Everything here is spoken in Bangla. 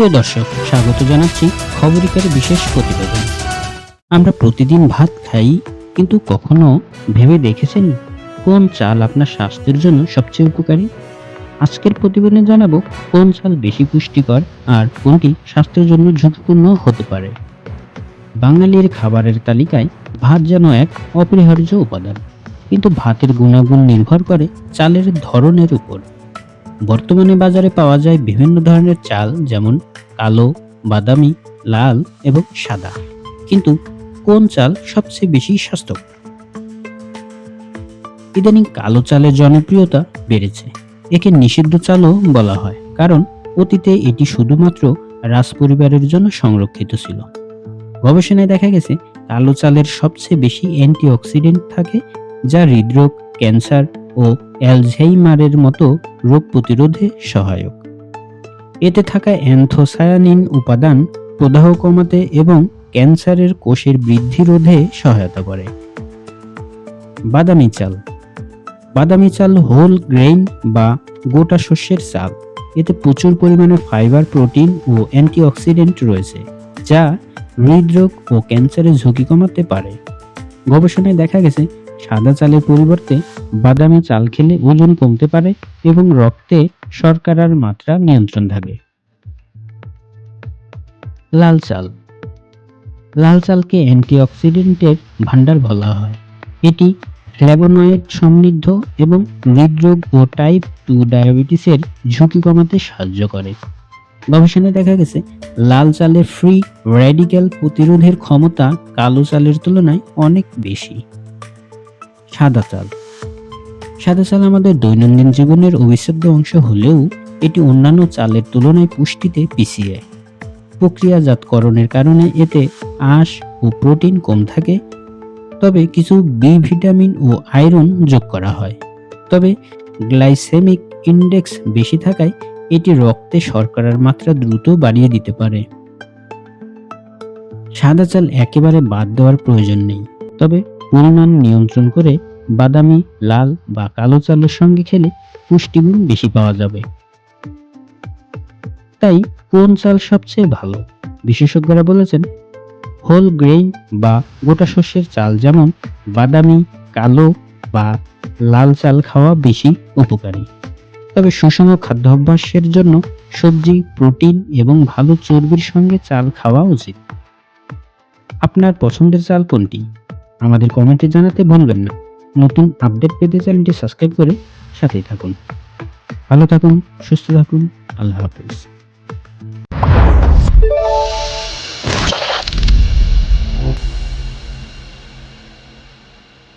প্রিয় দর্শক, স্বাগত জানাচ্ছি খবরিকার বিশেষ প্রতিবেদন। আমরা প্রতিদিন ভাত খাই, কিন্তু কখনো ভেবে দেখেছেন কোন চাল আপনার স্বাস্থ্যের জন্য সবচেয়ে উপকারী? আজকের প্রতিবেদনে জানাব কোন চাল বেশি পুষ্টিকর আর কোনটি স্বাস্থ্যের জন্য ঝুঁকিপূর্ণ হতে পারে। বাঙালির খাবারের তালিকায় ভাত যেন এক অপরিহার্য উপাদান, কিন্তু ভাতের গুণাগুণ নির্ভর করে চালের ধরনের উপর। বর্তমানে বাজারে পাওয়া যায় বিভিন্ন ধরনের চাল, যেমন কালো, বাদামি, লাল এবং সাদা। কিন্তু কোন চাল সবচেয়ে বেশি স্বাস্থ্যকর? ইদানিং কালো চালের জনপ্রিয়তা বেড়েছে। একে নিষিদ্ধ চালও বলা হয়, কারণ অতীতে এটি শুধুমাত্র রাজ পরিবারের জন্য সংরক্ষিত ছিল। গবেষণায় দেখা গেছে, কালো চালের সবচেয়ে বেশি অ্যান্টিঅক্সিডেন্ট থাকে যা হৃদরোগ, ক্যান্সার ও অ্যালঝেইমারের মতো রোগ প্রতিরোধে সহায়ক। এতে থাকা অ্যান্থোসায়ানিন উপাদান প্রদাহ কমাতে এবং ক্যান্সারের কোষের বৃদ্ধি রোধে সহায়তা করে। বাদামি চাল। বাদামি চাল হোল গ্রেইন বা গোটা শস্যের চাল। এতে প্রচুর পরিমাণে ফাইবার, প্রোটিন ও অ্যান্টিঅক্সিডেন্ট রয়েছে, যা হৃদরোগ ও ক্যান্সারের ঝুঁকি কমাতে পারে। গবেষণায় দেখা গেছে সাদা চালের পরিবর্তে বাদামি চাল খেলে ওজন কমতে পারে এবং রক্তে শর্করার মাত্রা নিয়ন্ত্রণ থাকে। লাল চাল। লাল চালকে অ্যান্টিঅক্সিডেন্টের ভান্ডার বলা হয়। এটি ফ্ল্যাভোনয়েড সমৃদ্ধ এবং হৃদরোগ ও টাইপ টু ডায়াবেটিসের ঝুঁকি কমাতে সাহায্য করে। গবেষণায় দেখা গেছে, লাল চালের ফ্রি র্যাডিক্যাল প্রতিরোধের ক্ষমতা কালো চালের তুলনায় অনেক বেশি। সাদা চাল। সাদা চাল আমাদের দৈনন্দিন জীবনের অবিচ্ছেদ্য অংশ হলেও এটি অন্যান্য চালের তুলনায় পুষ্টিতে পিছিয়ে। প্রক্রিয়াজাতকরণের কারণে এতে আঁশ ও প্রোটিন কম থাকে, তবে কিছু বি ভিটামিন ও আয়রন যোগ করা হয়। তবে গ্লাইসেমিক ইন্ডেক্স বেশি থাকায় এটি রক্তে শর্করার মাত্রা দ্রুত বাড়িয়ে দিতে পারে। সাদা চাল একেবারে বাদ দেওয়ার প্রয়োজন নেই, তবে পরিমাণ নিয়ন্ত্রণ করে বাদামি, লাল বা কালো চালের সঙ্গে খেলে পুষ্টিগুণ বেশি পাওয়া যাবে। তাই কোন চাল সবচেয়ে ভালো? বিশেষজ্ঞরা বলেছেন, হোল গ্রেইন বা গোটা শস্যের চাল যেমন বাদামি, কালো বা লাল চাল খাওয়া বেশি উপকারী। তবে সুষম খাদ্যাভ্যাসের জন্য সবজি, প্রোটিন এবং ভালো চর্বির সঙ্গে চাল খাওয়া উচিত। আপনার পছন্দের চাল কোনটি? আমাদের কমেন্টে জানাতে ভুলবেন না। নতুন আপডেট পেতে চ্যানেলটি সাবস্ক্রাইব করে সাথেই থাকুন। ভালো থাকুন, সুস্থ থাকুন, আল্লাহ হাফেজ।